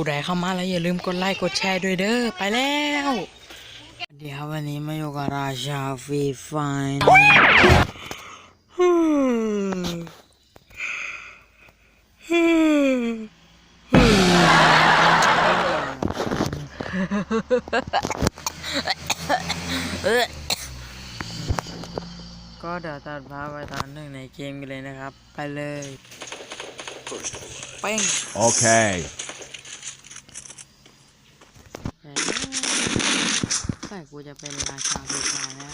ผู้ใดเข้ามาแล้วอย่าลืมกดไลค์กดแชร์ด้วยเด้อไปแล้วเดี๋ยววันนี้มาอยู่กับราชาฟรีไฟน์ก็เดี๋ยวตัดภาพไปตอนหนึ่งในเกมกันเลยนะครับ ไปเลย เป้ง Okay. แต่กูจะเป็นราชาฟรีไฟร์แล้ว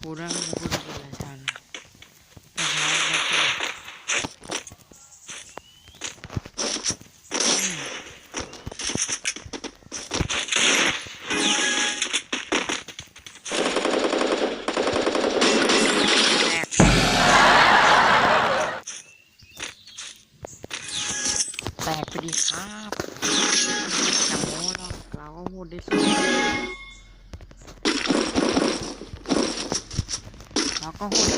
กูเริ่มจะพูจะเป็นราชาแล้วราชาแตกไปดีครับอย่าโม หรอกเราก็พูดได้สุดเราก็พูด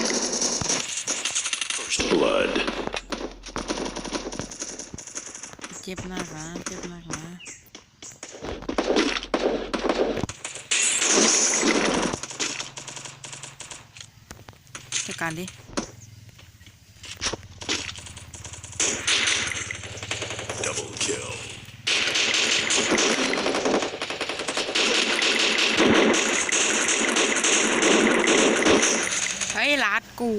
First blood. เจ็บมากนะเจ็บมากนะจัดการดิ Double kill. เฮ้ยลัด กู